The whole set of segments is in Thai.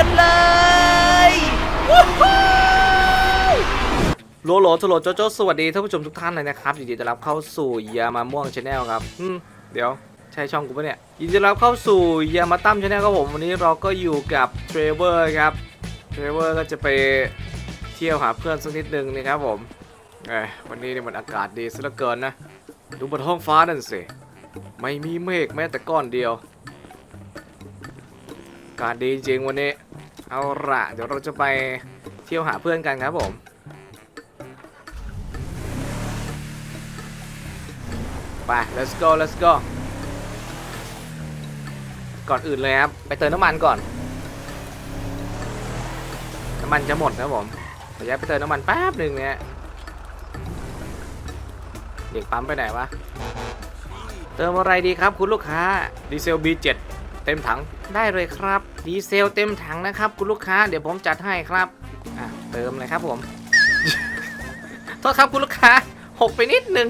กันเลยโลโลโทโลโจโจสวัสดีท่านผู้ชมทุกท่านเลยนะครับยินดีต้อนรับเข้าสู่ยามาม่วงชาแนลครับอืมเดี๋ยวใช่ช่องกูปะเนี่ยยินดีต้อนรับเข้าสู่ยามาตั้มชาแนลครับผมวันนี้เราก็อยู่กับเทรเวอร์ครับเทรเวอร์ก็จะไปเที่ยวหาเพื่อนสักนิดนึงนะครับผมเอ้ยวันนี้เนี่ยมันอากาศดีซะเหลือเกินนะดูบนท้องฟ้านั่นสิไม่มีเมฆแม้แต่ก้อนเดียวอากาศดีจริงวันนี้ เอาละเดี๋ยวเราจะไปเที่ยวหาเพื่อนกันครับผมไป let's go let's go ก่อนอื่นเลยครับ ไปเติมน้ำมันก่อน น้ำมันจะหมดครับผมเดี๋ยไปเติมน้ำมันแป๊บหนึ่งเนี่ยเด็กปั๊มไปไหนวะ เติมอะไรดีครับคุณลูกค้า ดีเซล B7 เต็มถังได้เลยครับดีเซลเต็มถังนะครับ คุณลูกค้าเดี๋ยวผมจัดให้ครับอะเติมเลยครับผมโทษครับคุณลูกค้าหกไปนิดนึง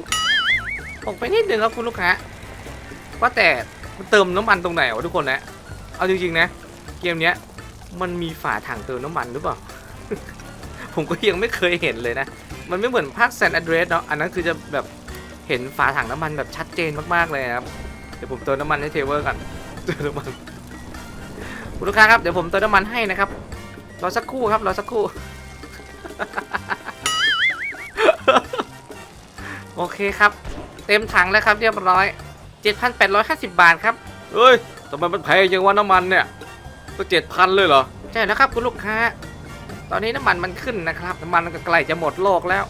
หกไปนิดนึงครับคุณลูกค้าว่าแต่เติมน้ำมันตรงไหนวะทุกคนนะเอาจริงๆนะ เกมเนี้ยมันมีฝาถังเติมน้ำมันหรือเปล่า ผมก็ยังไม่เคยเห็นเลยนะ มันไม่เหมือนภาคแซนด์เดรสเนาะอันนั้นคือจะแบบเห็นฝาถังน้ำมันแบบชัดเจนมากๆเลยครับ เดี๋ยวผมเติมน้ำมันให้เทเวอร์กัน เติมน้ำมันคุณลูกค้าครับเดี๋ยวผมเติมน้ำมันให้นะครับรอสักครู่ครับรอสักครู่ โอเคครับ เต็มถังแล้วครับเรียบร้อย 7,850 บาทครับ เฮ้ยทำไมมันแพงจังวะน้ำมันเนี่ยก็เจ็ดพันเลยเหรอ ใช่แล้วครับคุณลูกค้า ตอนนี้น้ำมันมันขึ้นนะครับ น้ำมันก็ใกล้จะหมดโลกแล้ว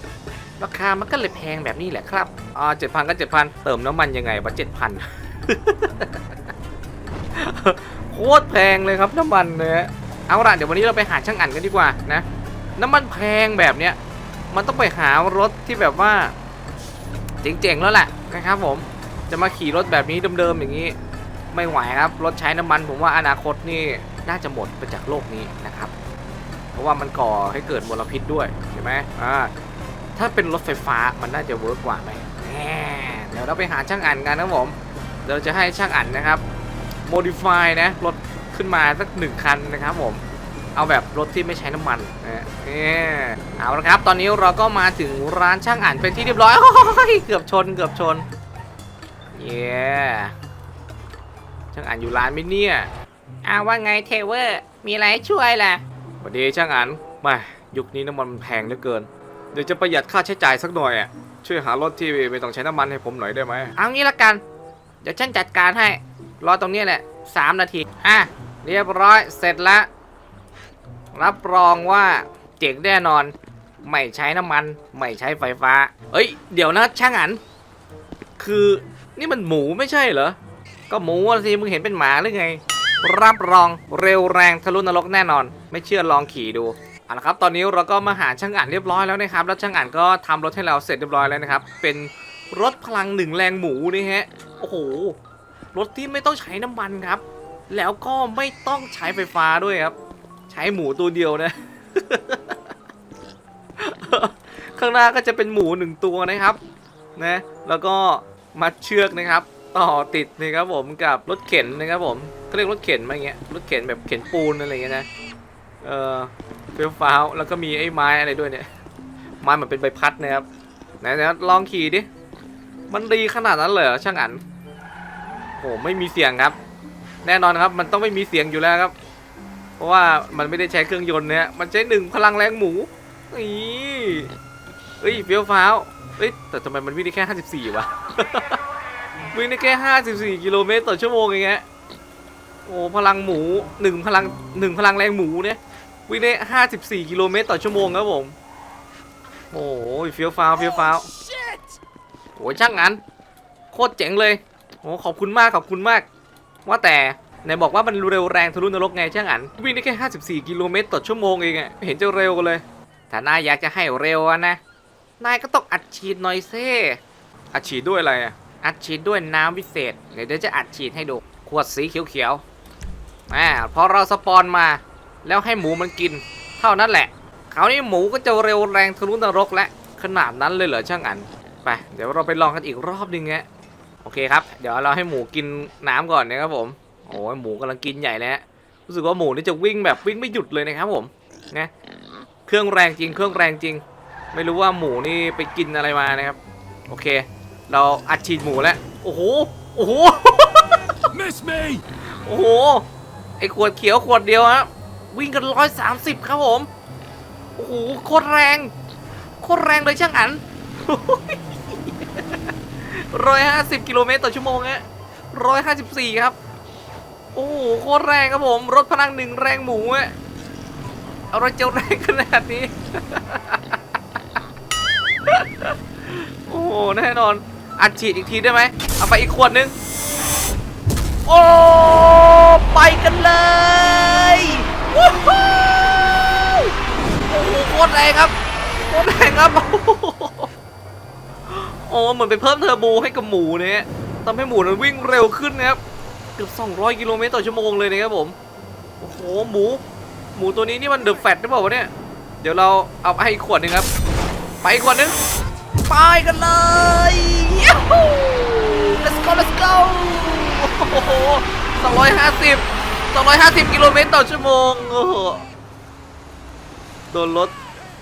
ราคามันก็เลยแพงแบบนี้แหละครับ อ่าเจ็ดพันก็เจ็ดพันเติมน้ำมันยังไงวะเจ็ดพันโคตรแพงเลยครับน้ำมันเนี่ยเอาล่ะเดี๋ยววันนี้เราไปหาช่างอันกันดีกว่านะน้ำมันแพงแบบเนี้ยมันต้องไปหารถที่แบบว่าเจ๋งๆแล้วแหละนะครับผมจะมาขี่รถแบบนี้เดิมๆอย่างนี้ ไม่ไหวครับรถใช้น้ำมันผมว่าอนาคตนี่น่าจะหมดไปจากโลกนี้นะครับ เพราะว่ามันก่อให้เกิดมลพิษด้วยใช่ไหมอ่าถ้าเป็นรถไฟฟ้ามันน่าจะเวิร์กกว่าไหมแหมเดี๋ยวเราไปหาช่างอันกันนะผมเดี๋ยวเราจะให้ช่างอันนะครับ modify นะ รถขึ้นมาสักหนึ่งคันนะครับผม เอาแบบรถที่ไม่ใช้น้ำมันนะเนี่ยเอาละครับ ตอนนี้เราก็มาถึงร้านช่างอ่านเป็นที่เรียบร้อยโอ้ยเกือบชน เกือบชน เย้ช่างอ่านอยู่ร้านไหมเนี่ยอ้าวว่าไงเทเวอร์ มีอะไรให้ช่วยล่ะสวัสดีช่างอ่านมายุคนี้น้ำมันมันแพงเหลือเกิน เดี๋ยวจะประหยัดค่าใช้จ่ายสักหน่อยอะช่วยหารถที่ไม่ต้องใช้น้ำมันให้ผมหน่อยได้ไหมเอางี้ละกัน เดี๋ยวฉันจัดการให้ รอตรงนี้แหละสามนาที อะ เรียบร้อยเสร็จแล้วรับรองว่าเจ๋งแน่นอน ไม่ใช้น้ำมัน ไม่ใช้ไฟฟ้า เอ้ย เดี๋ยวนะช่างอัน คือนี่มันหมูไม่ใช่เหรอ ก็หมูสิ มึงเห็นเป็นหมาหรือไง รับรองเร็วแรงทะลุนรกแน่นอน ไม่เชื่อลองขี่ดูเอาละครับ ตอนนี้เราก็มาหาช่างอ่านเรียบร้อยแล้วนะครับ แล้วช่างอ่านก็ทำรถให้เราเสร็จเรียบร้อยแล้วนะครับ เป็นรถพลังหนึ่งแรงหมูนี่ฮะ โอ้โห รถที่ไม่ต้องใช้น้ำมันครับ แล้วก็ไม่ต้องใช้ไฟฟ้าด้วยครับ ใช้หมูตัวเดียวนะ ข้างหน้าก็จะเป็นหมูหนึ่งตัวนะครับนะแล้วก็มัดเชือกนะครับ ต่อติดนะครับผมกับรถเข็นนะครับผมเขาเรียกรถเข็นมาอย่างเงี้ยรถเข็นแบบเข็นปูนอะไรเงี้ยนะเออเฟี้ยวฟ้าวแล้วก็มีไอ้ไม้อะไรด้วยเนี่ยไม้เหมือนเป็นใบพัดนะครับไหนๆลองขี่ดิมันดีขนาดนั้นเลยเหรอช่างอัน โอ้ไม่มีเสียงครับ แน่นอนครับมันต้องไม่มีเสียงอยู่แล้วครับ เพราะว่ามันไม่ได้ใช้เครื่องยนต์เนี่ยมันใช้หนึ่งพลังแรงหมูนี่เฮ้ยเฟี้ยวฟ้าวเฮ้ยแต่ทำไมมันวิ่งได้แค่ 54วะวิ่งได้แค่ 54 กิโลเมตรต่อชั่วโมงอย่างเองฮะโอ้พลังหมูหนึ่งพลังหนึ่งพลังแรงหมูเนี่ยวิ่งได้ 54 กิโลเมตรต่อชั่วโมงครับผมโอ้ยเฟี้ยวฟ้าวเฟี้ยวฟ้าวโอ้ยช่างงั้นโคตรเจ๋งเลย โอ้ขอบคุณมากขอบคุณมาก ว่าแต่ไหนบอกว่ามันเร็วแรงทะลุนรกไงช่างอันวิ่งได้แค่ 54 กิโลเมตรต่อชั่วโมงเองอะเห็นจะเร็วกันเลยถ้านายอยากจะให้เร็วนะ นายก็ต้องอัดฉีดหน่อยเซ่อัดฉีดด้วยอะไรอะอัดฉีดด้วยน้ำวิเศษเดี๋ยวเดี๋ยวจะอัดฉีดให้ดูขวดสีเขียวๆอ่าพอเราสปอนมา แล้วให้หมูมันกิน เท่านั้นแหละคราวนี้หมูก็จะเร็วแรงทะลุนรกและขนาดนั้นเลยเหรอช่างอันไปเดี๋ยวเราไปลองกันอีกรอบนึงฮะ เคครับ เดี๋ยวเราให้หมูกินน้ำก่อนนะครับผมโอ้ยหมูกำลังกินใหญ่แล้วฮะรู้สึกว่าหมูนี่จะวิ่งแบบวิ่งไม่หยุดเลยนะครับผมนะเครื่องแรงจริง เครื่องแรงจริง ไม่รู้ว่าหมูนี่ไปกินอะไรมานะครับ โอเค เราอัดฉีดหมูแล้วโอ้โหโอ้โห Miss me! โอ้โหไอขวดเขียวขวดเดียวฮะวิ่งกันร้อยสามสิบครับผม โอ้โหโคตรแรง โคตรแรงเลยช่างอัน ร้อยห้าสิบกิโลเมตรต่อชั่วโมงฮะร้อยห้าสิบสี่ครับ โอ้โหโคตรแรงครับผม รถพลังหนึ่งแรงหมูฮะเอะไรจะแรงขนาดนี้ โอ้โหแน่นอน อัดฉีดอีกทีได้ไหม เอาไปอีกขวดนึง โอ้ ไปกันเลยวู้ฮู้โอ้โหโคตรแรงครับโคตรแรงครับ โอ้เหมือนไปเพิ่มเทอร์โบให้กับหมูเนี่ยทำให้หมูมันวิ่งเร็วขึ้นนะครับเกือบ200 กิโลเมตรต่อชั่วโมงเลยนะครับผมโอ้โหหมู หมูตัวนี้นี่มันเดอะแฟตหรือเปล่าวะเนี่ยเดี๋ยวเราเอาไปให้อีกขวดหนึ่งครับ ไปขวดหนึ่งไปกันเลยยูฮู let's go let's go โอ้โห250 250 กิโลเมตรต่อชั่วโมงโอ้โหโดนรถ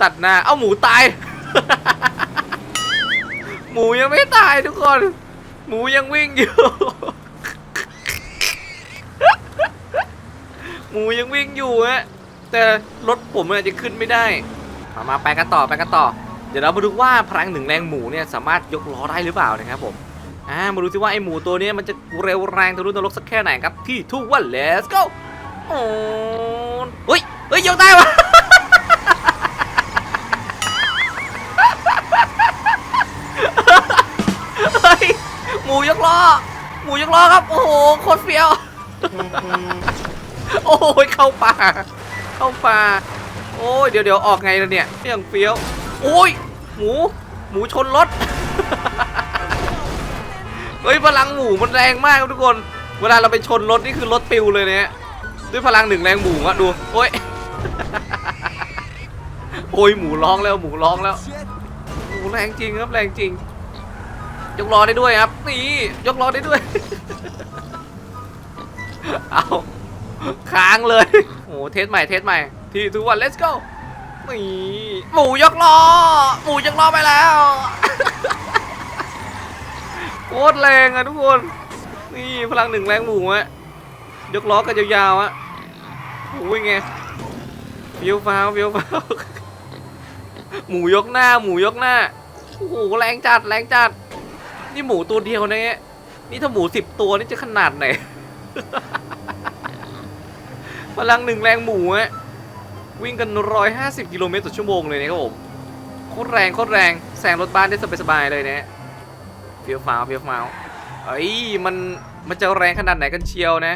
ตัดหน้า เอ้าหมูตาย ยังไม่ตายทุกคน หมูยังวิ่งอยู่ หมูยังวิ่งอยู่ฮะแต่รถผมอาจจะขึ้นไม่ได้มามาไปกันต่อไปกันต่อ เดี๋ยวเรามาดูว่าพลังหนึ่งแรงหมูเนี่ยสามารถยกล้อได้หรือเปล่านะครับผมอ่ามาดูสิว่าไอหมูตัวเนี้ยมันจะเร็วแรงทะลุนรกสักแค่ไหนครับที่ทุกวัน let's go โอ้เฮ้ยเฮ้ยยกได้วะ หมูยกล้อ หมูยกล้อครับ โอ้โห โคตรเฟี้ยว โอ้ยเข้าป่า เข้าป่า โอ้ย เดี๋ยวเดี๋ยวออกไงล่ะเนี่ยอย่างเฟี้ยว โอ้ย หมู หมูชนรถ เฮ้ย พลังหมูมันแรงมากครับทุกคน เวลาเราไปชนรถนี่คือรถปิวเลยเนี่ยด้วยพลังหนึ่งแรงหมูอะดู โอ้ย โอ้ย หมูร้องแล้ว หมูร้องแล้ว หมูแรงจริงครับ แรงจริง ยกล้อได้ด้วยครับ นี่ ยกล้อได้ด้วย เอาค้างเลยโอ้โหเทสใหม่เทสใหม่ ที่ทุกวัน let's go นี่หมูยกล้อ หมูยกล้อไปแล้วโคตรแรงอะทุกคน นี่พลังหนึ่งแรงหมูอะยกล้อกันยาวๆอะโอ้ยไงเฟี้ยวฟ้าวเฟี้ยวฟ้าวหมูยกหน้า หมูยกหน้า โอ้โหแรงจัดแรงจัด นี่หมูตัวเดียวนะเนี่ยนี่ถ้าหมูสิบตัวนี่จะขนาดไหน พลังหนึ่งแรงหมูอะวิ่งกันร้อยห้าสิบกิโลเมตรต่อชั่วโมงเลยนะครับผมโคตรแรงโคตรแรงแซงรถบ้านได้สบายๆเลยเนี่ยเฟี้ยวฟ้าวเฟี้ยวฟ้าวเอ้ยมันมันจะแรงขนาดไหนกันเชียวนะ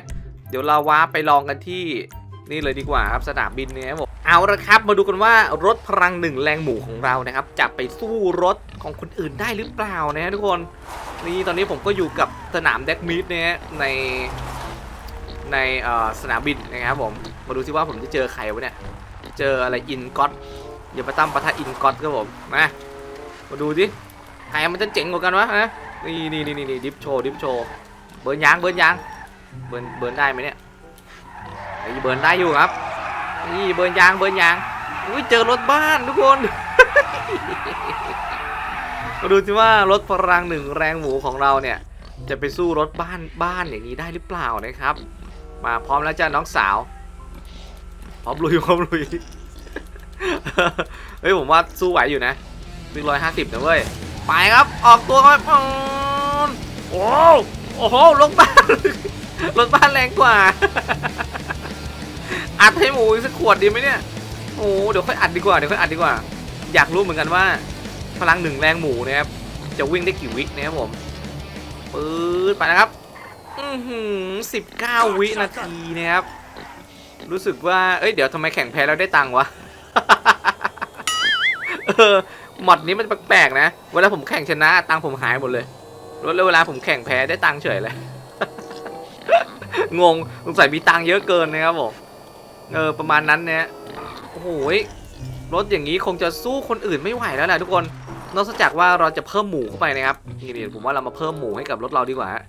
เดี๋ยวเราว้าร์ปไปลองกันที่ นี่เลยดีกว่าครับสนามบินเนี่ยครับผมเอาละครับมาดูกันว่ารถพลังหนึ่งแรงหมู่ของเรานะครับจะไปสู้รถของคนอื่นได้หรือเปล่านะทุกคนนี่ตอนนี้ผมก็อยู่กับสนามแดกมิดเนี่ยในในสนามบินนะครับผมมาดูซิว่าผมจะเจอใครวะเนี่ยเจออะไรอินก็อตอย่ามาตั้มประทะอินก็อตครับผมมามาดูสิใครมันจะเจ๋งกว่ากันวะนะนี่นี่นี่นี่ดิฟโชว์ดิฟโชว์เบิร์นยางเบิร์นยางเบิร์นเบิร์นได้ไหมเนี่ย เบิร์นได้อยู่ครับ นี่เบิร์นยางเบิร์นยางอุ้ยเจอรถบ้านทุกคนมาดูสิว่ารถพลังหนึ่งแรงหมูของเราเนี่ย จะไปสู้รถบ้านบ้านอย่างนี้ได้หรือเปล่านะครับ มาพร้อมแล้วจ้าน้องสาวพร้อมลุยพร้อมลุยเฮ้ยผมว่าสู้ไหวอยู่นะวิ่งร้อยห้าสิบนะเว้ยไปครับออกตัวครับอืมโอ้โอ้โหรถบ้านรถบ้านแรงกว่า อัดให้หมูสักขวดดีไหมเนี่ยโอ้เดี๋ยวค่อยอัดดีกว่าเดี๋ยวค่อยอัดดีกว่า อยากรู้เหมือนกันว่าพลังหนึ่งแรงหมูนะครับจะวิ่งได้กี่วินะครับผมปื๊ดไปนะครับอือหือสิบเก้าวินาทีนะครับรู้สึกว่าเอ้ยเดี๋ยวทำไมแข่งแพ้แล้วได้ตังค์วะเออหมดนี้มันแปลกๆนะ เวลาผมแข่งชนะตังค์ผมหายหมดเลยแล้วเวลาผมแข่งแพ้ได้ตังค์เฉยเลยงงสงสัยมีตังค์เยอะเกินนะครับผม เออประมาณนั้นเนี่ยโอ้โหยรถอย่างนี้คงจะสู้คนอื่นไม่ไหวแล้วแหละทุกคน นอกจากว่าเราจะเพิ่มหมูเข้าไปนะครับนี่ๆผมว่าเรามาเพิ่มหมูให้กับรถเราดีกว่าฮะ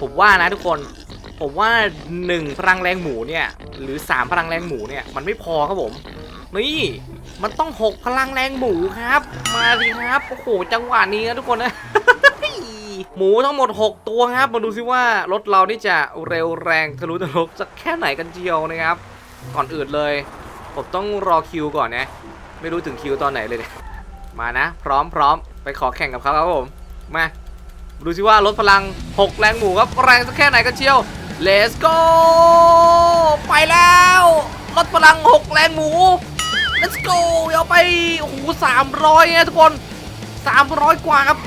ผมว่านะทุกคน ผมว่า 1 พลังแรงหมูเนี่ย หรือ 3 พลังแรงหมูเนี่ย มันไม่พอครับผม นี่ มันต้อง 6 พลังแรงหมูครับ มาดีครับ โอ้โห จังหวะนี้นะทุกคนนะ หมูทั้งหมด 6 ตัวครับ มาดูซิว่ารถเรานี่จะเร็วแรงทะลุทะลุสักแค่ไหนกันเจียวนะครับ ก่อนอื่นเลย ผมต้องรอคิวก่อนนะ ไม่รู้ถึงคิวตอนไหนเลยเนี่ยมานะ พร้อมพร้อมไปขอแข่งกับเขาครับผม มา ดูสิว่ารถพลัง 6 แรงหมูครับแรงสักแค่ไหนกันเชียว Let's go ไปแล้ว รถพลัง 6 แรงหมู Let's go เอาไปโอ้โหสามร้อยนะทุกคน 300 กว่าครับ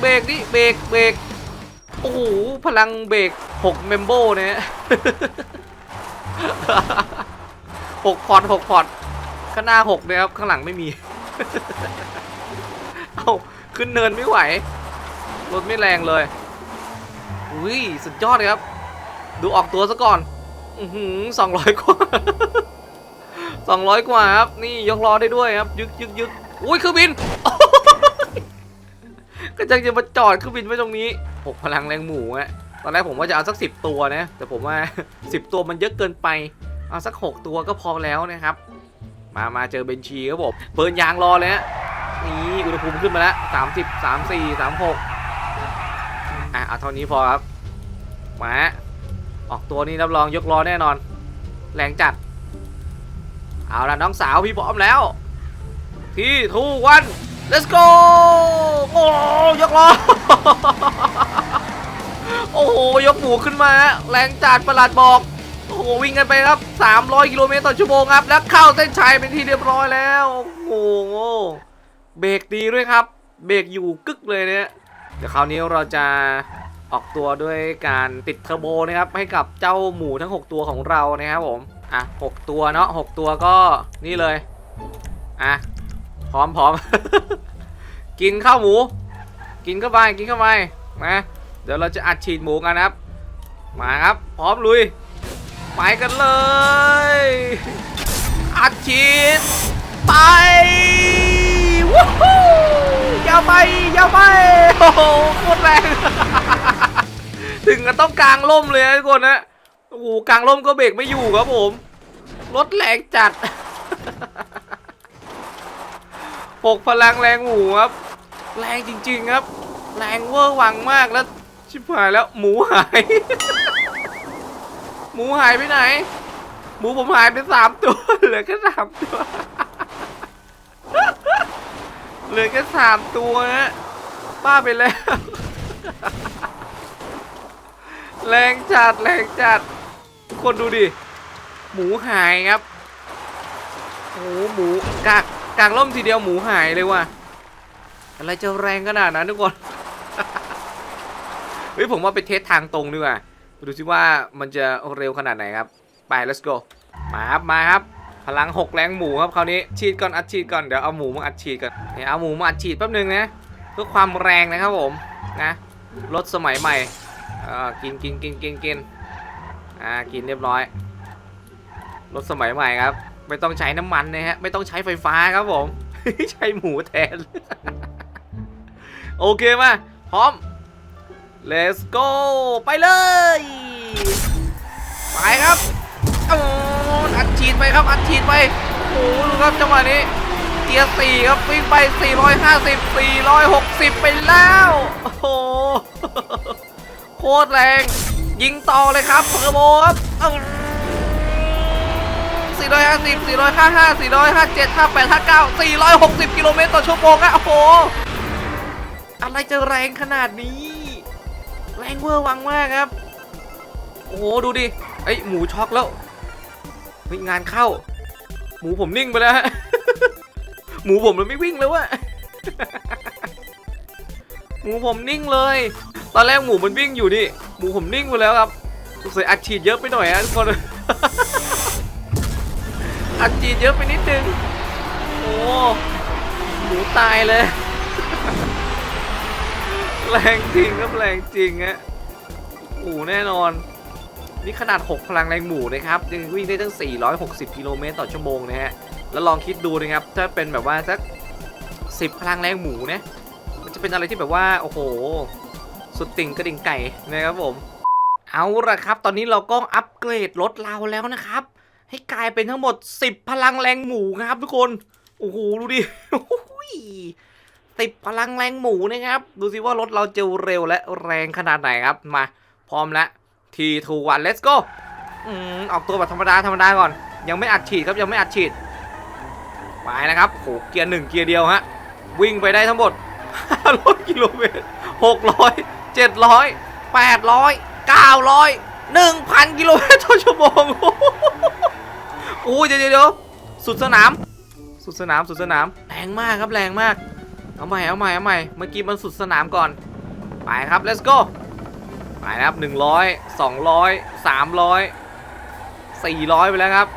เบรกดิเบรกเบรกโอ้โหพลังเบรก6เมมโบเนี่ยหกพอร์ตหกพอร์ตข้างหน้าหกเลยครับข้างหลังไม่มี เอาขึ้นเนินไม่ไหวรถไม่แรงเลยอุ้ยสุดยอดเลยครับ ดูออกตัวซะก่อน อือหือสองร้อยกว่าสองร้อยกว่าครับ นี่ยกล้อได้ด้วยครับ ยึกยึกยึกอุ้ยเครื่องบิน ก็จังจะมาจอดเครื่องบินไว้ตรงนี้หกพลังแรงหมูอะตอนแรกผมว่าจะเอาสักสิบตัวนะ แต่ผมว่าสิบตัวมันเยอะเกินไป เอาสักหกตัวก็พอแล้วนะครับ มามาเจอเบนชีครับผมเปิดยางรอเลยฮะนี่อุณหภูมิขึ้นมาแล้วสามสิบสามสี่สามหกอะเอาเท่านี้พอครับ มาออกตัวนี้รับรองยกล้อแน่นอน แรงจัด เอาละน้องสาวพี่พร้อมแล้ว ที่ทูวัน let's go โอ้ยกล้อ โอ้โห ยกหมูขึ้นมาฮะแรงจัดประหลาดบอก โอ้โห วิ่งกันไปครับ 300 กิโลเมตรต่อชั่วโมงครับ แล้วเข้าเส้นชัยเป็นที่เรียบร้อยแล้ว โอ้โห เบรกดีด้วยครับ เบรกอยู่กึกเลยเนี่ย เดี๋ยวคราวนี้เราจะออกตัวด้วยการติดเทอร์โบนะครับ ให้กับเจ้าหมูทั้ง 6 ตัวของเรานะครับผม อะ 6 ตัวเนาะ 6 ตัวก็นี่เลย อะ พร้อมพร้อม กินข้าวหมู กินเข้าไปกินเข้าไปนะเดี๋ยวเราจะอัดฉีดหมูกันครับ มาครับ พร้อมลุย ไปกันเลย อัดฉีด ไปวู้ฮู้อยาวไปอยาวไปโอ้โหโคตรแรง ถึงกับต้องกลางล่มเลยทุกคนนะโอ้โหกลางล่มก็เบรกไม่อยู่ครับผม รถแรงจัด ปกพลังแรงหมูครับ แรงจริงๆครับ แรงเวอร์วังมากแล้ว ชิบหายแล้วหมูหาย หมูหายไปไหน หมูผมหายไปสามตัวเหลือแค่สามตัวเหลือแค่สามตัวนะป้าไปแล้ว แรงจัดแรงจัด คนดูดิ หมูหายครับ โอ้หมูกา กกางล่มทีเดียวหมูหายเลยว่ะ อะไรจะแรงขนาดนั้นทุกคน เฮ้ยผมว่าไปเทสทางตรงดีกว่าดูสิว่ามันจะเร็วขนาดไหนครับ ไป let's go มาครับ มาครับ พลัง6แรงหมูครับคราวนี้ฉีดก่อนอัดฉีดก่อน เดี๋ยวเอาหมูมาอัดฉีดก่อนเนี่ยเอาหมูมาอัดฉีดแป๊บนึงนะเพื่อความแรงนะครับผมนะรถสมัยใหม่อ่อกินกินกินกินกินอ่ากินเรียบร้อยรถสมัยใหม่ครับ ไม่ต้องใช้น้ำมันนะฮะ ไม่ต้องใช้ไฟฟ้าครับผม ใช้หมูแทน โอเคมาพร้อม let's go ไปเลย ไปครับอัดฉีดไปครับ อัดฉีดไป โอ้ดูครับจังหวะนี้ เกียร์สี่ครับวิ่งไป 450 460 ไปแล้ว โอ้โห โคตรแรง ยิงต่อเลยครับเทอร์โบครับอื้อ 450 455 457 58 59 460 กิโลเมตรต่อชั่วโมงอะโอ้โห อะไรจะแรงขนาดนี้ แรงเวอร์วังมากครับ โอ้โห ดูดิไอยหมูช็อกแล้วเฮ้ยงานเข้า หมูผมนิ่งไปแล้ว หมูผมมันไม่วิ่งแล้ววะหมูผมนิ่งเลย ตอนแรกหมูมันวิ่งอยู่นี่ หมูผมนิ่งไปแล้วครับสงสัยอัดฉีดเยอะไปหน่อยฮะทุกคน อัดฉีดเยอะไปนิดนึง โอ้หมูตายเลย แรงจริงครับแรงจริงฮะหมูแน่นอน นี่ขนาด 6 พลังแรงหมูนะครับยังวิ่งได้ตั้ง 460 กิโลเมตรต่อชั่วโมงนะฮะ แล้วลองคิดดูนะครับ ถ้าเป็นแบบว่าสัก 10 พลังแรงหมูเนี่ยมันจะเป็นอะไรที่แบบว่า โอ้โห สุดติ่งกระดิ่งไก่นะครับผมเอาละครับ ตอนนี้เราก็อัปเกรดรถเราแล้วนะครับ ให้กลายเป็นทั้งหมด 10 พลังแรงหมูครับทุกคน โอ้โห ดูดิติดพลังแรงหมูนะครับ ดูสิว่ารถเราจะเร็วและแรงขนาดไหนครับ มา พร้อมแล้วทีทูวัน let's go อืมออกตัวแบบธรรมดาธรรมดาก่อน ยังไม่อัดฉีดครับยังไม่อัดฉีด ไปนะครับโหเกียร์หนึ่งเกียร์เดียวฮะ วิ่งไปได้ทั้งหมด500กิโลเมตร600 700 800 900 1,000 กิโลเมตรต่อชั่วโมง อ้ยเดี๋ยวเดี๋ยวเดี๋ยวสุดสนาม สุดสนามสุดสนามแรงมากครับแรงมาก เอาใหม่เอาใหม่เอาใหม่เมื่อกี้มันสุดสนามก่อน ไปครับ let's go ไปครับหนะครับ100 200 300 400ไปแล้วครับ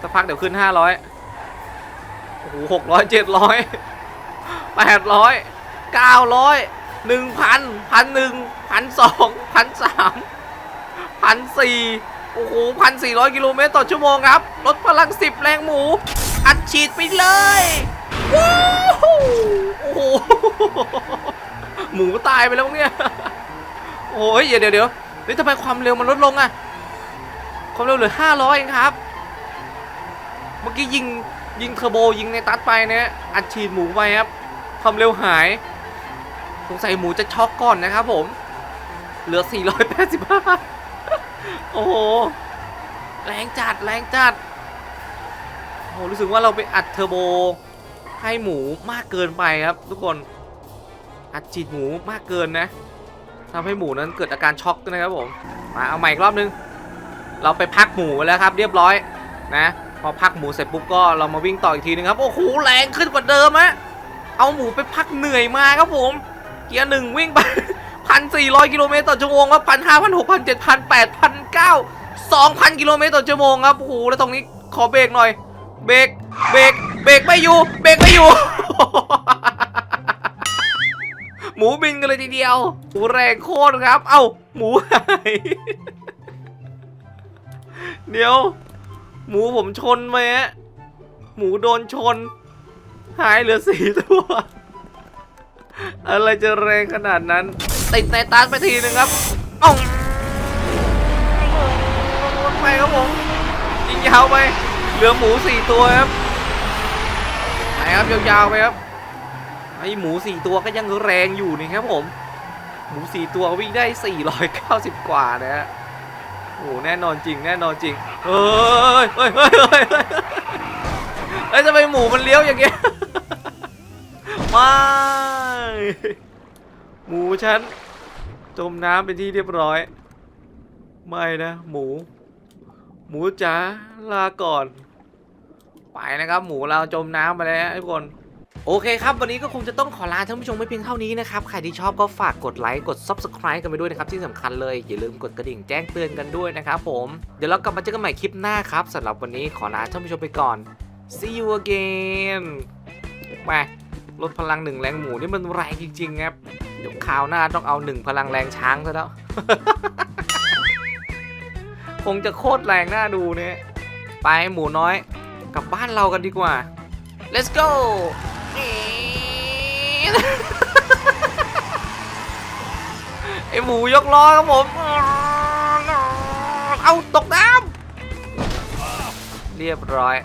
สักพักเดี๋ยวขึ้น500โอ้โหหกร้อยเจ็ดร้อยแปดร้อยเก้าร้อยหนึ่งพันพันหนึ่งพันสองพันสามพันสี่ โอ้โหพันสี่ร้อยกิโลเมตรต่อชั่วโมงครับ รถพลังสิบแรงหมู อัดฉีดไปเลยว้าวโอ้โห หมูตายไปแล้วเนี่ย โอ้ยเดี๋ยวเดี๋ยวเดี๋ยวนี่ทำไมความเร็วมันลดลงอะความเร็วเหลือ500เองครับ เมื่อกี้ยิงยิงเทอร์โบยิงในตัดไปเนี่ยอัดฉีดหมูไปครับ ความเร็วหาย สงสัยหมูจะช็อกก่อนนะครับผม เหลือ 485 โอ้โห แรงจัด แรงจัด โอ้โห รู้สึกว่าเราไปอัดเทอร์โบ ให้หมูมากเกินไปครับ ทุกคน อัดฉีดหมูมากเกินนะทำให้หมูนั้นเกิดอาการช็อกนะครับผม มาเอาใหม่อีกรอบนึง เราไปพักหมูแล้วครับ เรียบร้อยนะ พอพักหมูเสร็จปุ๊บก็เรามาวิ่งต่ออีกทีนึงครับ โอ้โห แรงขึ้นกว่าเดิมฮะ เอาหมูไปพักเหนื่อยมาครับผม เกียร์หนึ่งวิ่งไป พันสี่ร้อยกิโลเมตรต่อชั่วโมงครับพันห้าพันหกพันเจ็ดพันแปดพันเก้าสองพันกิโลเมตรต่อชั่วโมงครับโอ้โหแล้วตรงนี้ขอเบรกหน่อย เบรกเบรกเบรกไม่อยู่ เบรกไม่อยู่ หมูบินกันเลยทีเดียวโอ้แรงโคตรครับ เอ้าหมูหายเดี๋ยว หมูผมชนไหมฮะหมูโดนชน หายเหลือสี่ตัว อะไรจะแรงขนาดนั้น ติดในตาร์ทไปทีนึงครับอ้องไปครับผมยิงยาวไป เหลือหมูสี่ตัวครับไปครับยาวๆไปครับไอหมูสี่ตัวก็ยังแรงอยู่นี่ครับผม หมูสี่ตัววิ่งได้490 กว่านะฮะโอ้โหแน่นอนจริงแน่นอนจริงเฮ้ยเฮ้ยเฮ้ยเฮ้ยเฮ้ยเฮ้ยทำไมหมูมันเลี้ยวอย่างเงี้ยไม่ หมูฉันจมน้ำเป็นที่เรียบร้อย ไม่นะ หมู หมูจ๋าลาก่อน ไปนะครับ หมูเราจมน้ำไปแล้วทุกคนโอเคครับวันนี้ก็คงจะต้องขอลาท่านผู้ชมไปเพียงเท่านี้นะครับ ใครที่ชอบก็ฝากกดไลค์กด Subscribe กันไปด้วยนะครับ ที่สำคัญเลยอย่าลืมกดกระดิ่งแจ้งเตือนกันด้วยนะครับผมเดี๋ยวเรากลับมาเจอกันใหม่คลิปหน้าครับสำหรับวันนี้ขอลาท่านผู้ชมไปก่อน see you again ไปลดพลังหนึ่งแรงหมูนี่มันแรงจริงๆครับ เดี๋ยวคราวหน้าต้องเอาหนึ่งพลังแรงช้างซะแล้ว คงจะโคตรแรงหน่าดูเนี่ยไปหมูน้อยกลับบ้านเรากันดีกว่า let's go ไอหมูยกล้อครับผม เอาตกน้ำเรียบร้อย